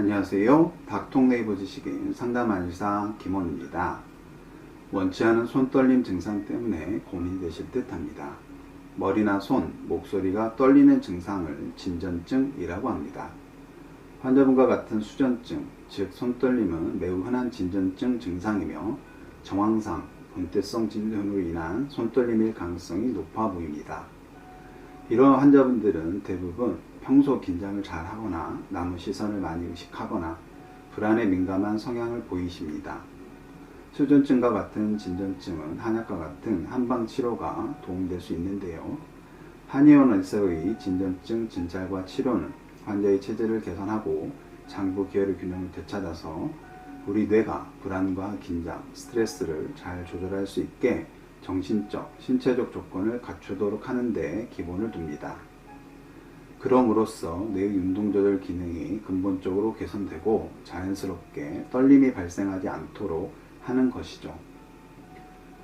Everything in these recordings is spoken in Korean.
안녕하세요. 닥통 네이버 지식인 상담한의사 김원입니다. 원치 않은 손떨림 증상 때문에 고민되실 듯 합니다. 머리나 손, 목소리가 떨리는 증상을 진전증이라고 합니다. 환자분과 같은 수전증, 즉 손떨림은 매우 흔한 진전증 증상이며 정황상 분태성 진전으로 인한 손떨림일 가능성이 높아 보입니다. 이런 환자분들은 대부분 평소 긴장을 잘 하거나 남의 시선을 많이 의식하거나 불안에 민감한 성향을 보이십니다. 수전증과 같은 진전증은 한약과 같은 한방 치료가 도움될 수 있는데요. 한의원 의사의 진전증 진찰과 치료는 환자의 체질을 개선하고 장부 기혈의 균형을 되찾아서 우리 뇌가 불안과 긴장, 스트레스를 잘 조절할 수 있게 정신적, 신체적 조건을 갖추도록 하는 데 기본을 둡니다. 그럼으로써 뇌의 운동 조절 기능이 근본적으로 개선되고 자연스럽게 떨림이 발생하지 않도록 하는 것이죠.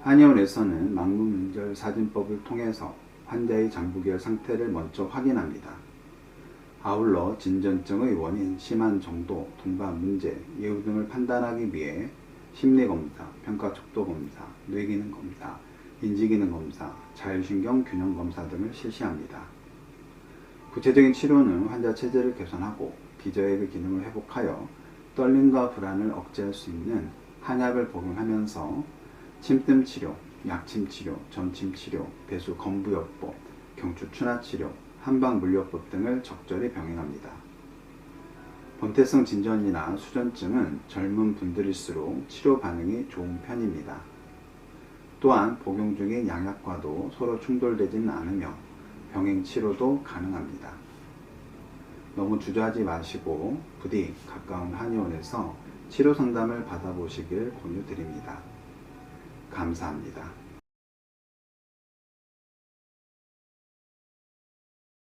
한의원에서는 망문절 사진법을 통해서 환자의 장부기혈 상태를 먼저 확인합니다. 아울러 진전증의 원인, 심한 정도, 동반 문제, 예후 등을 판단하기 위해 심리 검사, 평가 척도 검사, 뇌기능 검사, 인지기능 검사, 자율신경 균형 검사 등을 실시합니다. 구체적인 치료는 환자 체질을 개선하고 기저액의 기능을 회복하여 떨림과 불안을 억제할 수 있는 한약을 복용하면서 침뜸 치료, 약침 치료, 전침 치료, 배수 건부요법, 경추 추나 치료, 한방 물려법 등을 적절히 병행합니다. 범태성 진전이나 수전증은 젊은 분들일수록 치료 반응이 좋은 편입니다. 또한 복용 중인 양약과도 서로 충돌되지는 않으며 병행 치료도 가능합니다. 너무 주저하지 마시고 부디 가까운 한의원에서 치료 상담을 받아보시길 권유드립니다. 감사합니다.